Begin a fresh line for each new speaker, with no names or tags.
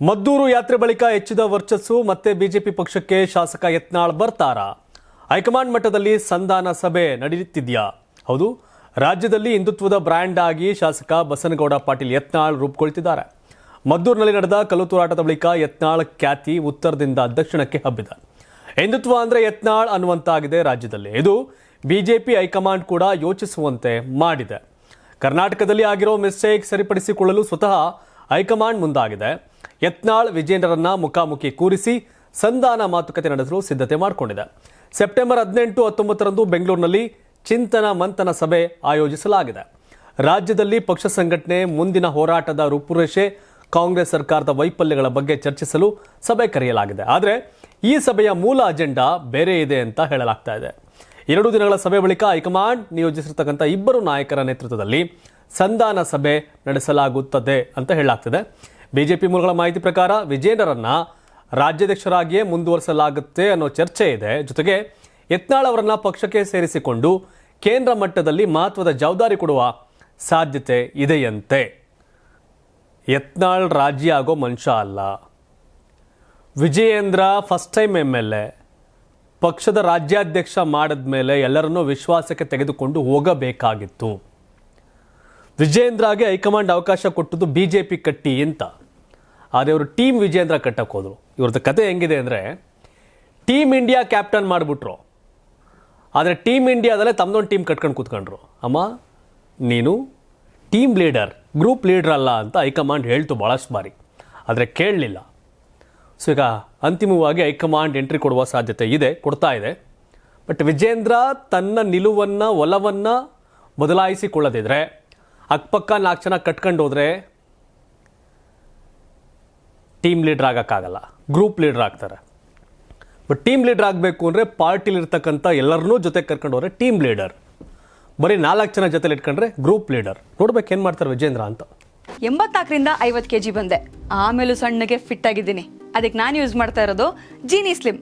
ಮದ್ದೂರು ಯಾತ್ರೆ ಬಳಿಕ ಹೆಚ್ಚಿದ ವರ್ಚಸ್ಸು ಮತ್ತೆ ಬಿಜೆಪಿ ಪಕ್ಷಕ್ಕೆ ಶಾಸಕ ಯತ್ನಾಳ್ ಬರ್ತಾರ. ಹೈಕಮಾಂಡ್ ಮಟ್ಟದಲ್ಲಿ ಸಂಧಾನ ಸಭೆ ನಡೆಯುತ್ತಿದೆಯಾ ಹೌದು, ರಾಜ್ಯದಲ್ಲಿ ಹಿಂದುತ್ವದ ಬ್ರ್ಯಾಂಡ್ ಆಗಿ ಶಾಸಕ ಬಸನಗೌಡ ಪಾಟೀಲ್ ಯತ್ನಾಳ್ ರೂಪುಗೊಳ್ತಿದ್ದಾರೆ. ಮದ್ದೂರಿನಲ್ಲಿ ನಡೆದ ಕಲ್ಲು ತೂರಾಟದ ಬಳಿಕ ಯತ್ನಾಳ್ ಖ್ಯಾತಿ ಉತ್ತರದಿಂದ ದಕ್ಷಿಣಕ್ಕೆ ಹಬ್ಬಿದ. ಹಿಂದುತ್ವ ಅಂದ್ರೆ ಯತ್ನಾಳ್ ಅನ್ನುವಂತಾಗಿದೆ ರಾಜ್ಯದಲ್ಲಿ. ಇದು ಬಿಜೆಪಿ ಹೈಕಮಾಂಡ್ ಕೂಡ ಯೋಚಿಸುವಂತೆ ಮಾಡಿದೆ. ಕರ್ನಾಟಕದಲ್ಲಿ ಆಗಿರೋ ಮಿಸ್ಟೇಕ್ ಸರಿಪಡಿಸಿಕೊಳ್ಳಲು ಸ್ವತಃ ಹೈಕಮಾಂಡ್ ಮುಂದಾಗಿದೆ. ಯತ್ನಾಳ್ ವಿಜೇಂದ್ರರನ್ನ ಮುಖಾಮುಖಿ ಕೂರಿಸಿ ಸಂಧಾನ ಮಾತುಕತೆ ನಡೆಸಲು ಸಿದ್ಧತೆ ಮಾಡಿಕೊಂಡಿದೆ. ಸೆಪ್ಟೆಂಬರ್ ಹದಿನೆಂಟು ಹತ್ತೊಂಬತ್ತರಂದು ಬೆಂಗಳೂರಿನಲ್ಲಿ ಚಿಂತನ ಮಂಥನ ಸಭೆ ಆಯೋಜಿಸಲಾಗಿದೆ. ರಾಜ್ಯದಲ್ಲಿ ಪಕ್ಷ ಸಂಘಟನೆ ಮುಂದಿನ ಹೋರಾಟದ ರೂಪುರೇಷೆ ಕಾಂಗ್ರೆಸ್ ಸರ್ಕಾರದ ವೈಫಲ್ಯಗಳ ಬಗ್ಗೆ ಚರ್ಚಿಸಲು ಸಭೆ ಕರೆಯಲಾಗಿದೆ. ಆದರೆ ಈ ಸಭೆಯ ಮೂಲ ಅಜೆಂಡಾ ಬೇರೆ ಇದೆ ಅಂತ ಹೇಳಲಾಗ್ತಾ ಇದೆ. ಎರಡು ದಿನಗಳ ಸಭೆ ಬಳಿಕ ಹೈಕಮಾಂಡ್ ನಿಯೋಜಿಸಿರತಕ್ಕಂಥ ಇಬ್ಬರು ನಾಯಕರ ನೇತೃತ್ವದಲ್ಲಿ ಸಂಧಾನ ಸಭೆ ನಡೆಸಲಾಗುತ್ತದೆ ಅಂತ ಹೇಳಲಾಗ್ತಿದೆ. ಬಿಜೆಪಿ ಮೂಲಗಳ ಮಾಹಿತಿ ಪ್ರಕಾರ ವಿಜೇಂದ್ರರನ್ನ ರಾಜ್ಯಾಧ್ಯಕ್ಷರಾಗಿಯೇ ಮುಂದುವರಿಸಲಾಗುತ್ತೆ ಅನ್ನೋ ಚರ್ಚೆ ಇದೆ. ಜೊತೆಗೆ ಯತ್ನಾಳ್ ಅವರನ್ನ ಪಕ್ಷಕ್ಕೆ ಸೇರಿಸಿಕೊಂಡು ಕೇಂದ್ರ ಮಟ್ಟದಲ್ಲಿ ಮಹತ್ವದ ಜವಾಬ್ದಾರಿ ಕೊಡುವ ಸಾಧ್ಯತೆ ಇದೆಯಂತೆ. ಯತ್ನಾಳ್ ರಾಜ್ಯ ಆಗೋ ಮನುಷ್ಯ ಅಲ್ಲ. Vijayendra first time M L A ಪಕ್ಷದ ರಾಜ್ಯಾಧ್ಯಕ್ಷ ಮಾಡಿದ್ಮೇಲೆ ಎಲ್ಲರನ್ನೂ ವಿಶ್ವಾಸಕ್ಕೆ ತೆಗೆದುಕೊಂಡು ಹೋಗಬೇಕಾಗಿತ್ತು. ವಿಜೇಂದ್ರಗೆ ಹೈಕಮಾಂಡ್ ಅವಕಾಶ ಕೊಟ್ಟದ್ದು ಬಿ ಜೆ ಪಿ ಕಟ್ಟಿ ಅಂತ. ಆದರೆ ಇವರು ಟೀಮ್ ವಿಜೇಂದ್ರ ಕಟ್ಟಕ್ಕೆ ಹೋದರು. ಇವ್ರದ್ದು ಕತೆ ಹೆಂಗಿದೆ ಅಂದರೆ, ಟೀಮ್ ಇಂಡಿಯಾ ಕ್ಯಾಪ್ಟನ್ ಮಾಡಿಬಿಟ್ರು. ಆದರೆ ಟೀಮ್ ಇಂಡಿಯಾದಲ್ಲೇ ತಮ್ಮದೊಂದು ಟೀಮ್ ಕಟ್ಕೊಂಡು ಕೂತ್ಕೊಂಡ್ರು. ಅಮ್ಮ, ನೀನು ಟೀಮ್ ಲೀಡರ್, ಗ್ರೂಪ್ ಲೀಡರ್ ಅಲ್ಲ ಅಂತ ಹೈಕಮಾಂಡ್ ಹೇಳ್ತು ಭಾಳಷ್ಟು ಬಾರಿ. ಆದರೆ ಕೇಳಲಿಲ್ಲ. ಸೊ ಈಗ ಅಂತಿಮವಾಗಿ ಹೈಕಮಾಂಡ್ ಎಂಟ್ರಿ ಕೊಡುವ ಸಾಧ್ಯತೆ ಇದೆ, ಕೊಡ್ತಾ ಇದೆ. ಬಟ್ ವಿಜೇಂದ್ರ ತನ್ನ ನಿಲುವನ್ನು, ಒಲವನ್ನು ಬದಲಾಯಿಸಿಕೊಳ್ಳದಿದ್ರೆ ಅಕ್ಕಪಕ್ಕ ನಾಲ್ಕು ಜನ ಕಟ್ಕೊಂಡು ಹೋದರೆ ಟೀಮ್ ಲೀಡರ್ ಆಗೋಕ್ಕಾಗಲ್ಲ. ಗ್ರೂಪ್ ಲೀಡರ್ ಆಗ್ತಾರೆ. ಬಟ್ ಟೀಮ್ ಲೀಡರ್ ಆಗಬೇಕು ಅಂದರೆ ಪಾರ್ಟಿಲಿರ್ತಕ್ಕಂಥ ಎಲ್ಲರನ್ನೂ ಜೊತೆ ಕರ್ಕೊಂಡು ಹೋದರೆ ಟೀಮ್ ಲೀಡರ್ ಬರೀ ನಾಲ್ಕು ಜನ ಜೊತೆಲಿ ಇಟ್ಕೊಂಡ್ರೆ ಗ್ರೂಪ್ ಲೀಡರ್ ನೋಡ್ಬೇಕು ಏನು ಮಾಡ್ತಾರೆ ವಿಜೇಂದ್ರ ಅಂತ.
ಎಂಬತ್ನಾಲ್ಕರಿಂದ ಐವತ್ತು ಕೆ ಜಿ ಬಂದೆ. ಆಮೇಲೂ ಸಣ್ಣಗೆ ಫಿಟ್ ಆಗಿದ್ದೀನಿ. ಅದಕ್ಕೆ ನಾನು ಯೂಸ್ ಮಾಡ್ತಾ ಇರೋದು ಜೀನಿ ಸ್ಲಿಮ್